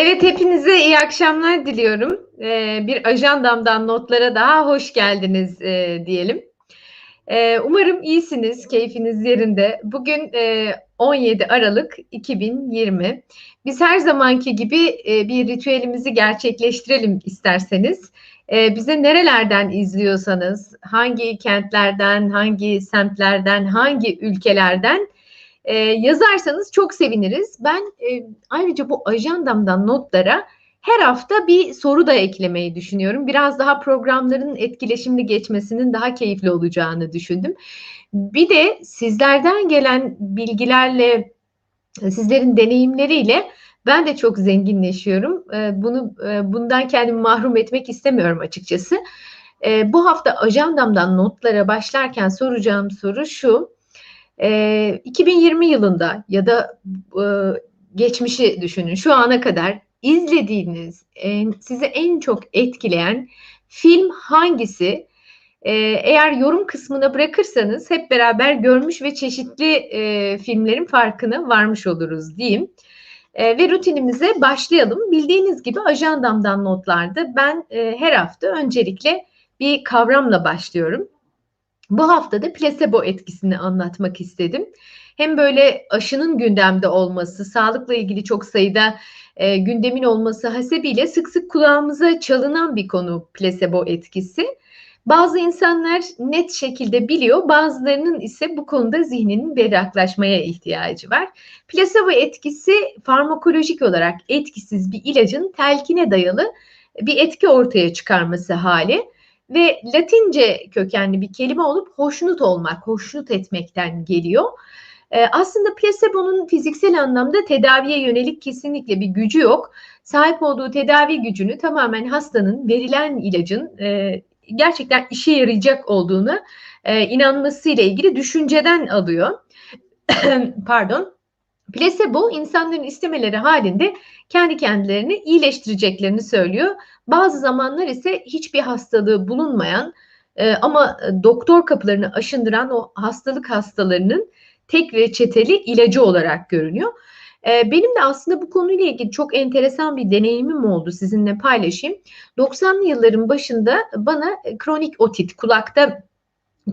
Evet, hepinize iyi akşamlar diliyorum. Eee, bir ajandamdan notlara daha hoş geldiniz, eee, diyelim. Eee, umarım iyisiniz, keyfiniz yerinde. Bugün, eee, 17 Aralık 2020. Biz her zamanki gibi, eee, bir ritüelimizi gerçekleştirelim isterseniz. Eee, bizi nerelerden izliyorsanız, hangi kentlerden, hangi semtlerden, hangi ülkelerden, eee, yazarsanız çok seviniriz. Ben, eee, ayrıca bu ajandamdan notlara her hafta bir soru da eklemeyi düşünüyorum. Biraz daha programların etkileşimli geçmesinin daha keyifli olacağını düşündüm. Bir de sizlerden gelen bilgilerle, sizlerin deneyimleriyle ben de çok zenginleşiyorum. Eee, bunu, eee, bundan kendimi mahrum etmek istemiyorum açıkçası. Eee, bu hafta ajandamdan notlara başlarken soracağım soru şu: Eee, 2020 yılında ya da, ııı, geçmişi düşünün, şu ana kadar izlediğiniz, en sizi en çok etkileyen film hangisi? Eee, eğer yorum kısmına bırakırsanız hep beraber görmüş ve çeşitli, eee, filmlerin farkına varmış oluruz diyeyim. Eee, ve rutinimize başlayalım. Bildiğiniz gibi ajandamdan notlarda ben, eee, her hafta öncelikle bir kavramla başlıyorum. Bu hafta da plasebo etkisini anlatmak istedim. Hem böyle aşının gündemde olması, sağlıkla ilgili çok sayıda, eee, gündemin olması hasebiyle sık sık kulağımıza çalınan bir konu plasebo etkisi. Bazı insanlar net şekilde biliyor, bazılarının ise bu konuda zihninin berraklaşmaya ihtiyacı var. Plasebo etkisi farmakolojik olarak etkisiz bir ilacın telkine dayalı bir etki ortaya çıkarması hâli ve Latince kökenli bir kelime olup hoşnut olmak, hoşnut etmekten geliyor. Eee, aslında plasebonun fiziksel anlamda tedaviye yönelik kesinlikle bir gücü yok. Sahip olduğu tedavi gücünü tamamen hastanın verilen ilacın, eee, gerçekten işe yarayacak olduğuna, eee, inanmasıyla ilgili düşünceden alıyor. Pardon. Plasebo insanların istemeleri hâlinde kendi kendilerini iyileştireceklerini söylüyor. Bazı zamanlar ise hiçbir hastalığı bulunmayan, eee, ama doktor kapılarını aşındıran o hastalık hastalarının tek reçeteli ilacı olarak görünüyor. Eee, benim de aslında bu konuyla ilgili çok enteresan bir deneyimim oldu, sizinle paylaşayım. 90'lı yılların başında bana kronik otit, kulakta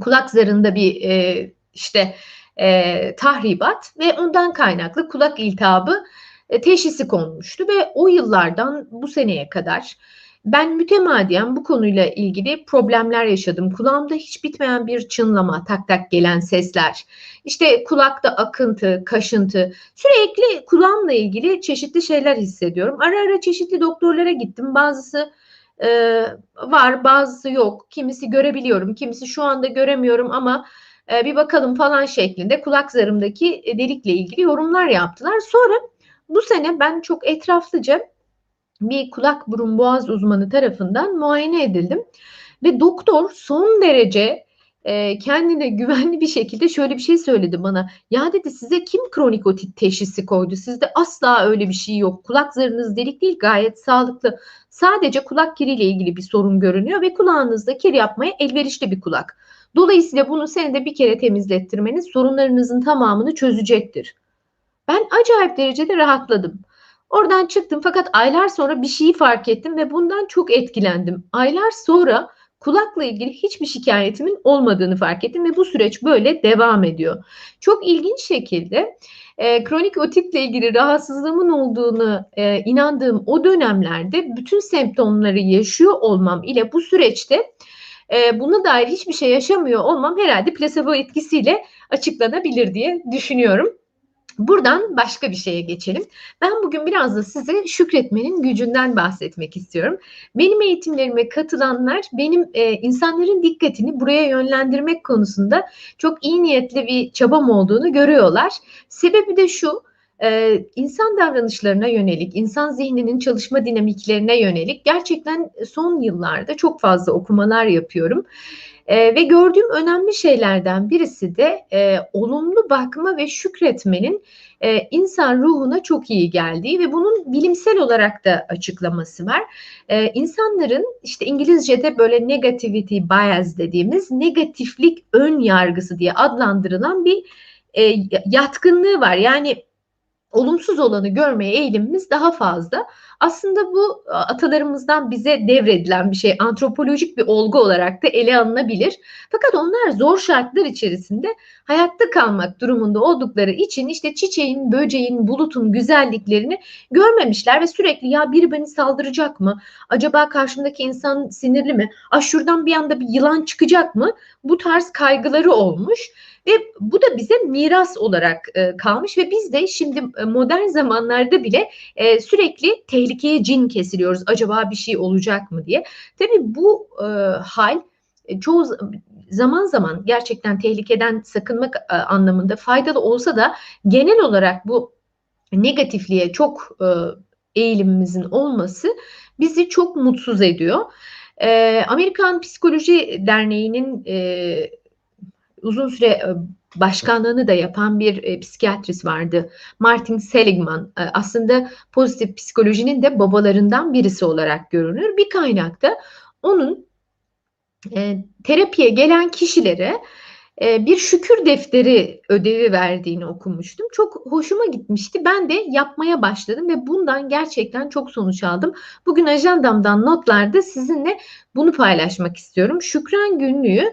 kulak zarında bir, eee, işte, eee, tahribat ve ondan kaynaklı kulak iltihabı, eee, teşhisi konmuştu ve o yıllardan bu seneye kadar ben mütemadiyen bu konuyla ilgili problemler yaşadım. Kulağımda hiç bitmeyen bir çınlama, tak tak gelen sesler, işte kulakta akıntı, kaşıntı, sürekli kulağımla ilgili çeşitli şeyler hissediyorum. Ara ara çeşitli doktorlara gittim. Bazısı, eee, var, bazısı yok. Kimisi görebiliyorum, kimisi şu anda göremiyorum ama, eee, bir bakalım falan şeklinde kulak zarımdaki, eee, delikle ilgili yorumlar yaptılar. Sonra bu sene ben çok etraflıca bir kulak, burun, boğaz uzmanı tarafından muayene edildim ve doktor son derece, eee, kendine güvenli bir şekilde şöyle bir şey söyledi bana. "Ya," dedi, "size kim kronik otit teşhisi koydu? Sizde asla öyle bir şey yok. Kulak zarınız delik değil, gayet sağlıklı. Sadece kulak kiriyle ilgili bir sorun görünüyor ve kulağınızda kir yapmaya elverişli bir kulak. Dolayısıyla bunu senede 1 kere temizlettirmeniz sorunlarınızın tamamını çözecektir." Ben acayip derecede rahatladım. Oradan çıktım fakat aylar sonra bir şeyi fark ettim ve bundan çok etkilendim. Aylar sonra kulakla ilgili hiçbir şikâyetimin olmadığını fark ettim ve bu süreç böyle devam ediyor. Çok ilginç şekilde, eee, kronik otitle ilgili rahatsızlığımın olduğunu, eee, inandığım o dönemlerde bütün semptomları yaşıyor olmam ile bu süreçte, eee, buna dair hiçbir şey yaşamıyor olmam herhâlde plasebo etkisiyle açıklanabilir diye düşünüyorum. Buradan başka bir şeye geçelim. Ben bugün biraz da size şükretmenin gücünden bahsetmek istiyorum. Benim eğitimlerime katılanlar benim, eee, insanların dikkatini buraya yönlendirmek konusunda çok iyi niyetli bir çabam olduğunu görüyorlar. Sebebi de şu: Eee, insan davranışlarına yönelik, insan zihninin çalışma dinamiklerine yönelik gerçekten son yıllarda çok fazla okumalar yapıyorum, eee, ve gördüğüm önemli şeylerden birisi de, eee, olumlu bakma ve şükretmenin, eee, insan ruhuna çok iyi geldiği ve bunun bilimsel olarak da açıklaması var. Eee, insanların, işte, İngilizce'de böyle negativity bias dediğimiz negatiflik ön yargısı diye adlandırılan bir, ya yatkınlığı var. Yani olumsuz olanı görmeye eğilimimiz daha fazla Aslında bu atalarımızdan bize devredilen bir şey. Antropolojik bir olgu olarak da ele alınabilir. Fakat onlar zor şartlar içerisinde hayatta kalmak durumunda oldukları için işte çiçeğin, böceğin, bulutun güzelliklerini görmemişler ve sürekli ya biri beni saldıracak mı? Acaba karşımdaki insan sinirli mi? Ah şuradan bir anda bir yılan çıkacak mı? Bu tarz kaygıları olmuş ve bu da bize miras olarak e, kalmış ve biz de şimdi e, modern zamanlarda bile e, sürekli tehlikeye cin kesiliyoruz. Acaba bir şey olacak mı diye. Tabii bu e, hal e, çoğu zaman zaman gerçekten tehlikeden sakınmak e, anlamında faydalı olsa da genel olarak bu negatifliğe çok eğilimimizin olması bizi çok mutsuz ediyor. E, Amerikan Psikoloji Derneği'nin e, uzun süre e, başkanlığını da yapan bir e, psikiyatrist vardı. Martin Seligman. E, aslında pozitif psikolojinin de babalarından birisi olarak görünür. Bir kaynakta onun e, terapiye gelen kişilere bir şükür defteri ödevi verdiğini okumuştum. Çok hoşuma gitmişti. Ben de yapmaya başladım ve bundan gerçekten çok sonuç aldım. Bugün ajandamdan notlarda sizinle bunu paylaşmak istiyorum. Şükran günlüğü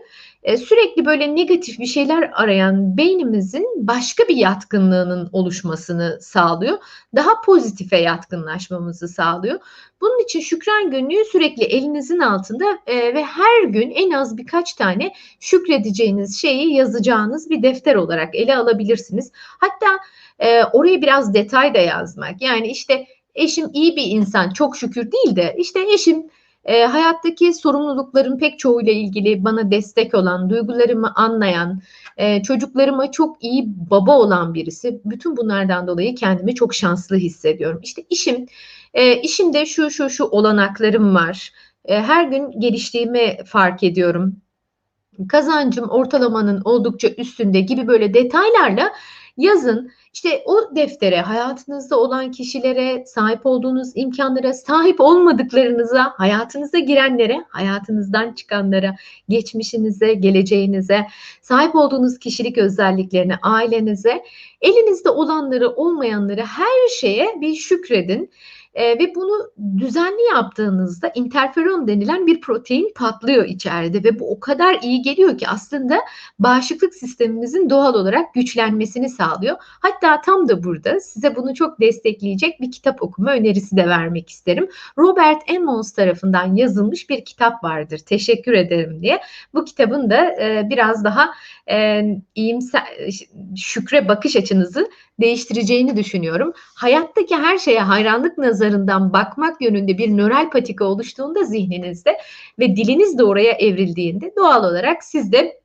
e, sürekli böyle negatif bir şeyler arayan beynimizin başka bir yatkınlığının oluşmasını sağlıyor. Daha pozitife yatkınlaşmamızı sağlıyor. Bunun için şükran günlüğü sürekli elinizin altında e, ve her gün en az birkaç tane şükredeceğiniz şeyi yazacağınız bir defter olarak ele alabilirsiniz. Hatta e, oraya biraz detay da yazmak. Yani işte eşim iyi bir insan çok şükür değil de işte eşim e, hayattaki sorumlulukların pek çoğuyla ilgili bana destek olan, duygularımı anlayan, e, çocuklarıma çok iyi baba olan birisi. Bütün bunlardan dolayı kendimi çok şanslı hissediyorum. İşte işim, e, işimde şu şu şu olanaklarım var. E, her gün geliştiğimi fark ediyorum. Kazancım ortalamanın oldukça üstünde gibi böyle detaylarla yazın. İşte o deftere, hayatınızda olan kişilere, sahip olduğunuz imkanlara, sahip olmadıklarınıza, hayatınıza girenlere, hayatınızdan çıkanlara, geçmişinize, geleceğinize, sahip olduğunuz kişilik özelliklerine, ailenize, elinizde olanları, olmayanları her şeye bir şükredin. E, ve bunu düzenli yaptığınızda interferon denilen bir protein patlıyor içeride ve bu o kadar iyi geliyor ki aslında bağışıklık sistemimizin doğal olarak güçlenmesini sağlıyor. Hatta tam da burada size bunu çok destekleyecek bir kitap okuma önerisi de vermek isterim. Robert Emmons tarafından yazılmış bir kitap vardır. Teşekkür ederim diye. Bu kitabın da e, biraz daha e, iyimser, şükre bakış açınızı değiştireceğini düşünüyorum. Hayattaki her şeye hayranlık nazarından bakmak yönünde bir nöral patika oluştuğunda zihninizde ve diliniz de oraya evrildiğinde doğal olarak siz de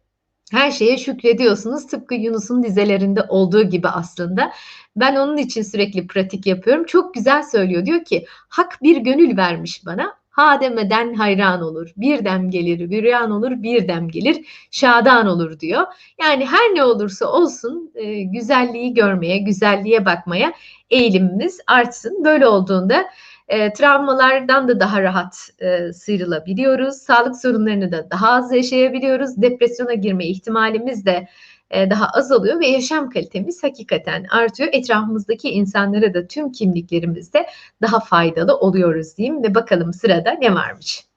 her şeye şükrediyorsunuz. Tıpkı Yunus'un dizelerinde olduğu gibi aslında. Ben onun için sürekli pratik yapıyorum. Çok güzel söylüyor. Diyor ki hak bir gönül vermiş bana. Ha demeden hayran olur. Bir dem gelir, büryan olur, bir dem gelir, şadan olur diyor. Yani her ne olursa olsun e, güzelliği görmeye, güzelliğe bakmaya eğilimimiz artsın. Böyle olduğunda e, travmalardan da daha rahat e, sıyrılabiliyoruz. Sağlık sorunlarını da daha az yaşayabiliyoruz. Depresyona girme ihtimalimiz de e, daha azalıyor ve yaşam kalitemiz hakikaten artıyor. Etrafımızdaki insanlara da tüm kimliklerimizde daha faydalı oluyoruz diyeyim ve bakalım sırada ne varmış.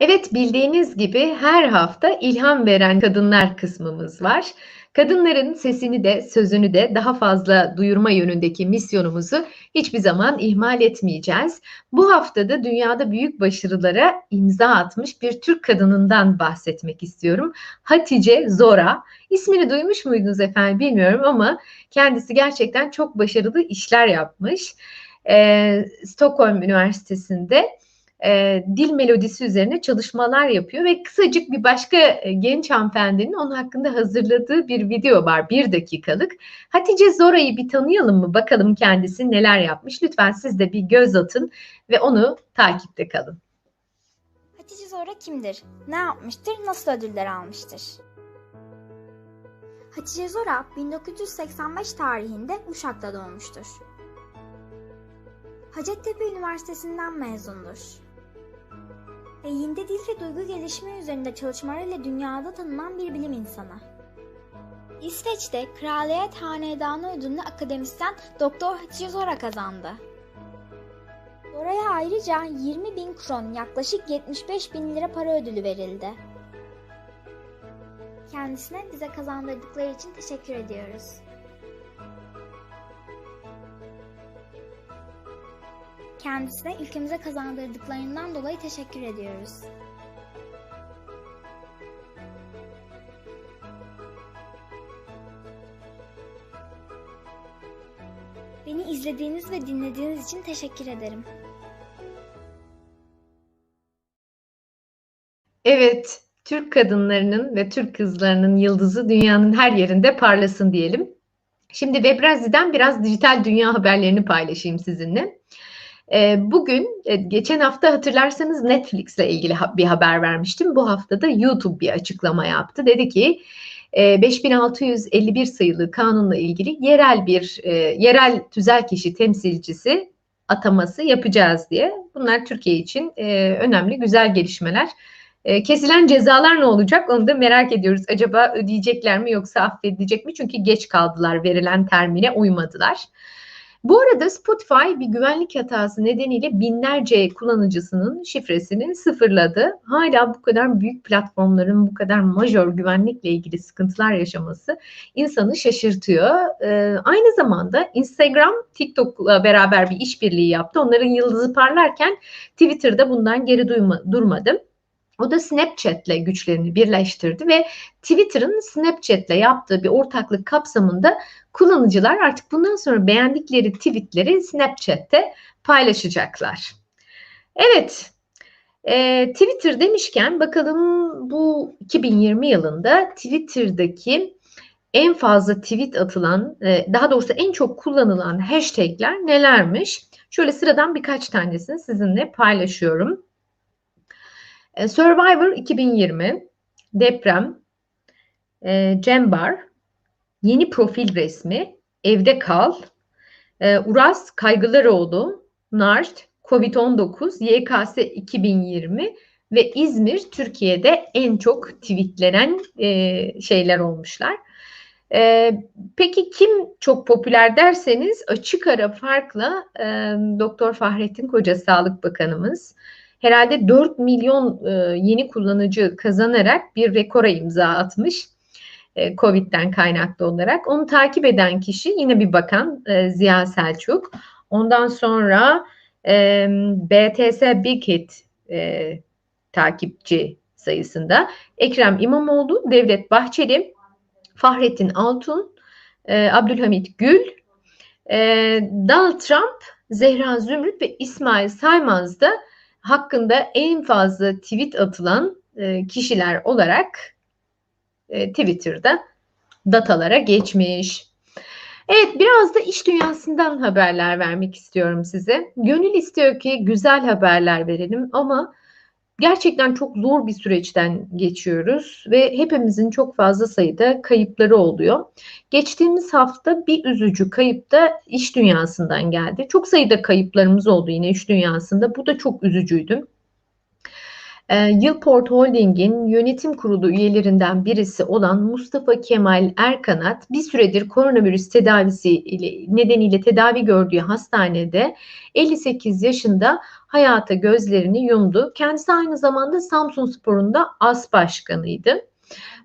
Evet bildiğiniz gibi her hafta ilham veren kadınlar kısmımız var. Kadınların sesini de sözünü de daha fazla duyurma yönündeki misyonumuzu hiçbir zaman ihmal etmeyeceğiz. Bu haftada dünyada büyük başarılara imza atmış bir Türk kadınından bahsetmek istiyorum. Hatice Zora. İsmini duymuş muydunuz efendim bilmiyorum ama kendisi gerçekten çok başarılı işler yapmış. Ee, Stockholm Üniversitesi'nde e, dil melodisi üzerine çalışmalar yapıyor ve kısacık bir başka e, genç hanımefendinin onun hakkında hazırladığı bir video var bir dakikalık. Hatice Zora'yı bir tanıyalım mı bakalım kendisi neler yapmış. Lütfen siz de bir göz atın ve onu takipte kalın. Hatice Zora kimdir? Ne yapmıştır? Nasıl ödüller almıştır? Hatice Zora 1985 tarihinde Uşak'ta doğmuştur. Hacettepe Üniversitesi'nden mezundur. Beyinde dil ve duygu gelişimi üzerinde çalışmalarıyla dünyada tanınan bir bilim insanı. İsveç'te Kraliyet Hanedanı ödülünü akademisyen Doktor Hatice Zora kazandı. Zora'ya ayrıca 20 bin kron yaklaşık 75 bin lira para ödülü verildi. Kendisine bize kazandırdıkları için teşekkür ediyoruz. Kendisine ülkemize kazandırdıklarından dolayı teşekkür ediyoruz. Beni izlediğiniz ve dinlediğiniz için teşekkür ederim. Evet, Türk kadınlarının ve Türk kızlarının yıldızı dünyanın her yerinde parlasın diyelim. Şimdi Webrazi'den biraz dijital dünya haberlerini paylaşayım sizinle. Ee, bugün, e, geçen hafta hatırlarsanız Netflix ile ilgili bir haber vermiştim. Bu hafta da YouTube bir açıklama yaptı. Dedi ki 5651 e, sayılı kanunla ilgili yerel bir e, yerel tüzel kişi temsilcisi ataması yapacağız diye. Bunlar Türkiye için önemli, güzel gelişmeler. Kesilen cezalar ne olacak onu da merak ediyoruz. Acaba ödeyecekler mi yoksa affedilecek mi? Çünkü geç kaldılar, verilen termine uymadılar. Bu arada Spotify bir güvenlik hatası nedeniyle binlerce kullanıcısının şifresini sıfırladı. Hala bu kadar büyük platformların bu kadar majör güvenlikle ilgili sıkıntılar yaşaması insanı şaşırtıyor. Ee, aynı zamanda Instagram TikTok'la beraber bir işbirliği yaptı. Onların yıldızı parlarken Twitter'da bundan geri duyma, durmadı. O da Snapchat'le güçlerini birleştirdi ve Twitter'ın Snapchat'le yaptığı bir ortaklık kapsamında kullanıcılar artık bundan sonra beğendikleri tweetleri Snapchat'te paylaşacaklar. Evet, e, Twitter demişken bakalım bu 2020 yılında Twitter'daki en fazla tweet atılan, e, daha doğrusu en çok kullanılan hashtagler nelermiş? Şöyle sıradan birkaç tanesini sizinle paylaşıyorum. E, Survivor 2020, deprem, e, Cembar, yeni profil resmi, evde kal, e, Uras Kaygılaroğlu, NART, Covid-19, YKS 2020 ve İzmir Türkiye'de en çok tweetlenen e, şeyler olmuşlar. E, peki kim çok popüler derseniz açık ara farkla e, Doktor Fahrettin Koca Sağlık Bakanımız herhalde 4 milyon e, yeni kullanıcı kazanarak bir rekora imza atmış. E, Covid'den kaynaklı olarak. Onu takip eden kişi yine bir bakan e, Ziya Selçuk. Ondan sonra BTS Big Hit takipçi sayısında Ekrem İmamoğlu, Devlet Bahçeli, Fahrettin Altun, Abdülhamit Gül, Donald Trump, Zehra Zümrüt ve İsmail Saymaz da hakkında en fazla tweet atılan e, kişiler olarak e, Twitter'da datalara geçmiş. Evet biraz da iş dünyasından haberler vermek istiyorum size. Gönül istiyor ki güzel haberler verelim ama gerçekten çok zor bir süreçten geçiyoruz ve hepimizin çok fazla sayıda kayıpları oluyor. Geçtiğimiz hafta bir üzücü kayıp da iş dünyasından geldi. Çok sayıda kayıplarımız oldu yine iş dünyasında. Bu da çok üzücüydü. E, Yılport Holding'in yönetim kurulu üyelerinden birisi olan Mustafa Kemal Erkanat bir süredir koronavirüs tedavisi nedeniyle tedavi gördüğü hastanede 58 yaşında hayata gözlerini yumdu. Kendisi aynı zamanda Samsun Spor'unda as başkanıydı.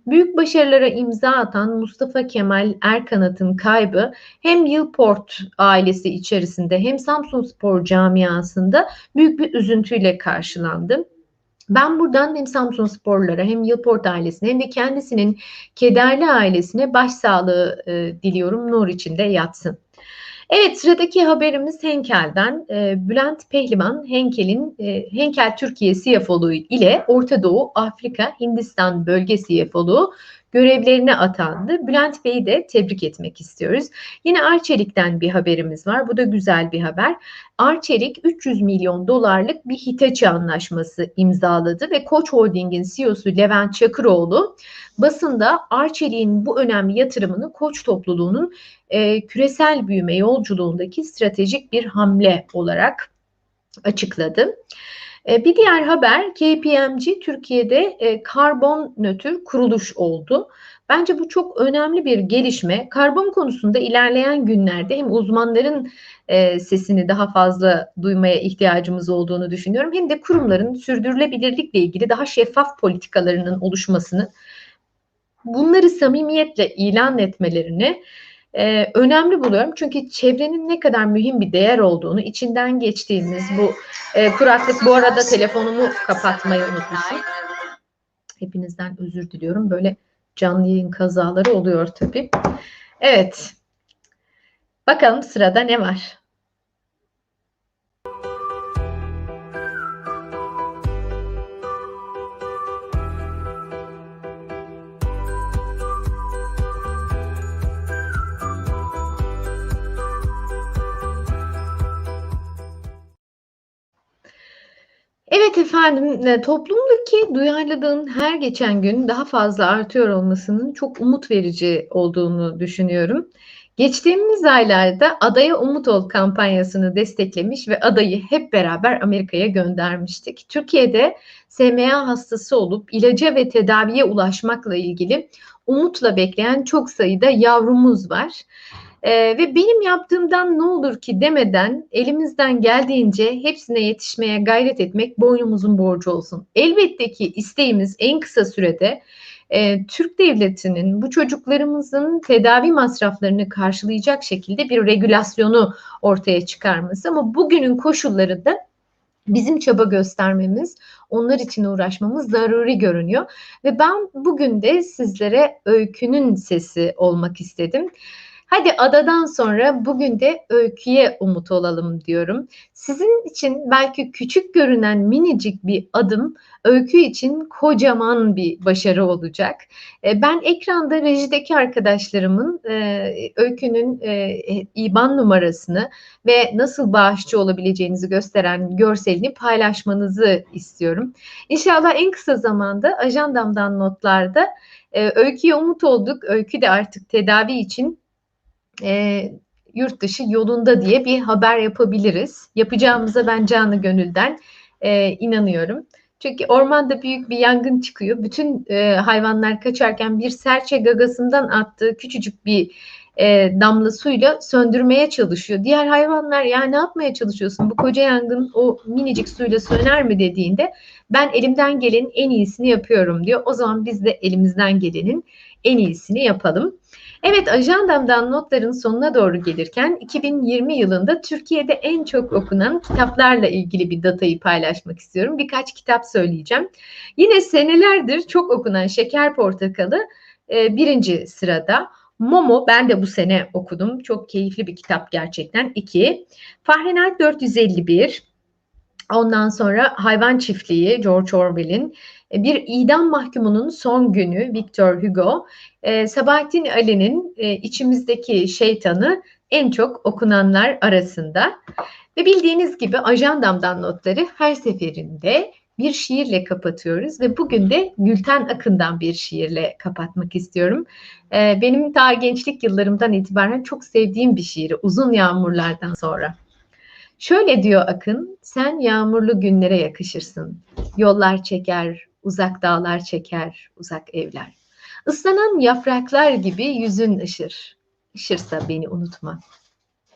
Büyük başarılara imza atan Mustafa Kemal Erkanat'ın kaybı hem Yılport ailesi içerisinde hem Samsun Spor camiasında büyük bir üzüntüyle karşılandı. Ben buradan hem Samsun Sporlara hem Yılport ailesine hem de kendisinin kederli ailesine başsağlığı e, diliyorum. Nur içinde yatsın. Evet sıradaki haberimiz Henkel'den. E, Bülent Pehlivan Henkel'in e, Henkel Türkiye CFO'luğu ile Orta Doğu, Afrika, Hindistan bölge CFO'luğu görevlerine atandı. Bülent Bey'i de tebrik etmek istiyoruz. Yine Arçelik'ten bir haberimiz var. Bu da güzel bir haber. Arçelik 300 milyon dolarlık bir Hitachi anlaşması imzaladı ve Koç Holding'in CEO'su Levent Çakıroğlu basında Arçelik'in bu önemli yatırımını Koç topluluğunun e, küresel büyüme yolculuğundaki stratejik bir hamle olarak açıkladı. E, bir diğer haber KPMG Türkiye'de e, karbon nötr kuruluş oldu. Bence bu çok önemli bir gelişme. Karbon konusunda ilerleyen günlerde hem uzmanların e, sesini daha fazla duymaya ihtiyacımız olduğunu düşünüyorum. Hem de kurumların sürdürülebilirlikle ilgili daha şeffaf politikalarının oluşmasını, bunları samimiyetle ilan etmelerini e, önemli buluyorum. Çünkü çevrenin ne kadar mühim bir değer olduğunu, içinden geçtiğimiz bu e, kuraklık. Bu arada telefonumu kapatmayı unutmuşum. Hepinizden özür diliyorum. Böyle canlı yayın kazaları oluyor tabii. Evet. Bakalım sırada ne var? Evet efendim, e, toplumdaki duyarlılığın her geçen gün daha fazla artıyor olmasının çok umut verici olduğunu düşünüyorum. Geçtiğimiz aylarda Adaya Umut Ol kampanyasını desteklemiş ve adayı hep beraber Amerika'ya göndermiştik. Türkiye'de SMA hastası olup ilaca ve tedaviye ulaşmakla ilgili umutla bekleyen çok sayıda yavrumuz var. Ee, ve benim yaptığımdan ne olur ki demeden elimizden geldiğince hepsine yetişmeye gayret etmek boynumuzun borcu olsun. Elbette ki isteğimiz en kısa sürede e, Türk devletinin bu çocuklarımızın tedavi masraflarını karşılayacak şekilde bir regülasyonu ortaya çıkarması ama bugünün koşullarında bizim çaba göstermemiz, onlar için uğraşmamız zaruri görünüyor ve ben bugün de sizlere öykünün sesi olmak istedim. Hadi adadan sonra bugün de öyküye umut olalım diyorum. Sizin için belki küçük görünen minicik bir adım öykü için kocaman bir başarı olacak. E, ben ekranda rejideki arkadaşlarımın e, öykünün e, IBAN numarasını ve nasıl bağışçı olabileceğinizi gösteren görselini paylaşmanızı istiyorum. İnşallah en kısa zamanda ajandamdan notlarda öyküye umut olduk. Öykü de artık tedavi için e, yurt dışı yolunda diye bir haber yapabiliriz. Yapacağımıza ben canı gönülden e, inanıyorum. Çünkü ormanda büyük bir yangın çıkıyor. Bütün e, hayvanlar kaçarken bir serçe gagasından attığı küçücük bir e, damla suyla söndürmeye çalışıyor. Diğer hayvanlar ya ne yapmaya çalışıyorsun? Bu koca yangın o minicik suyla söner mi dediğinde ben elimden gelenin en iyisini yapıyorum diyor. O zaman biz de elimizden gelenin en iyisini yapalım. Evet ajandamdan notların sonuna doğru gelirken 2020 yılında Türkiye'de en çok okunan kitaplarla ilgili bir datayı paylaşmak istiyorum. Birkaç kitap söyleyeceğim. Yine senelerdir çok okunan Şeker Portakalı e, birinci sırada. Momo ben de bu sene okudum. Çok keyifli bir kitap gerçekten. İki. Fahrenheit 451. Ondan sonra Hayvan Çiftliği George Orwell'in bir idam mahkumunun son günü Victor Hugo, e, Sabahattin Ali'nin e, içimizdeki şeytanı en çok okunanlar arasında. Ve bildiğiniz gibi ajandamdan notları her seferinde bir şiirle kapatıyoruz ve bugün de Gülten Akın'dan bir şiirle kapatmak istiyorum. E, benim daha gençlik yıllarımdan itibaren çok sevdiğim bir şiiri Uzun Yağmurlardan sonra. Şöyle diyor Akın, sen yağmurlu günlere yakışırsın. Yollar çeker, uzak dağlar çeker, uzak evler. Islanan yapraklar gibi yüzün ışır. Işırsa beni unutma.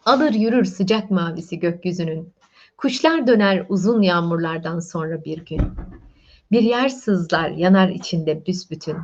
Alır yürür sıcak mavisi gökyüzünün. Kuşlar döner uzun yağmurlardan sonra bir gün. Bir yer sızlar yanar içinde büsbütün.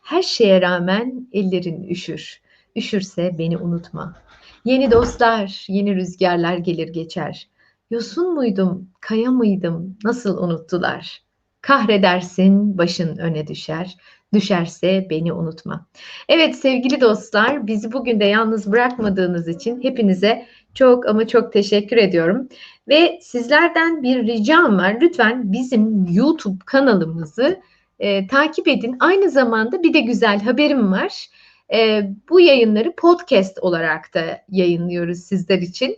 Her şeye rağmen ellerin üşür. Üşürse beni unutma. Yeni dostlar, yeni rüzgarlar gelir geçer. Yosun muydum, kaya mıydım, nasıl unuttular? Kahredersin, başın öne düşer. Düşerse beni unutma. Evet sevgili dostlar, bizi bugün de yalnız bırakmadığınız için hepinize çok ama çok teşekkür ediyorum. Ve sizlerden bir ricam var. Lütfen bizim YouTube kanalımızı E, takip edin. Aynı zamanda bir de güzel haberim var. E, bu yayınları podcast olarak da yayınlıyoruz sizler için.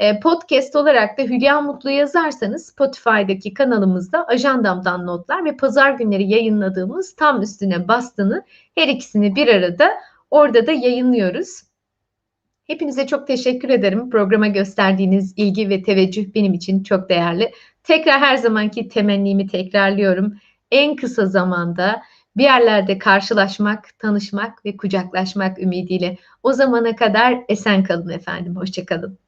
E, podcast olarak da Hülya Mutlu yazarsanız Spotify'daki kanalımızda ajandamdan notlar ve pazar günleri yayınladığımız tam üstüne bastığını her ikisini bir arada orada da yayınlıyoruz. Hepinize çok teşekkür ederim. Programa gösterdiğiniz ilgi ve teveccüh benim için çok değerli. Tekrar her zamanki temennimi tekrarlıyorum. En kısa zamanda bir yerlerde karşılaşmak, tanışmak ve kucaklaşmak ümidiyle. O zamana kadar esen kalın efendim. Hoşçakalın.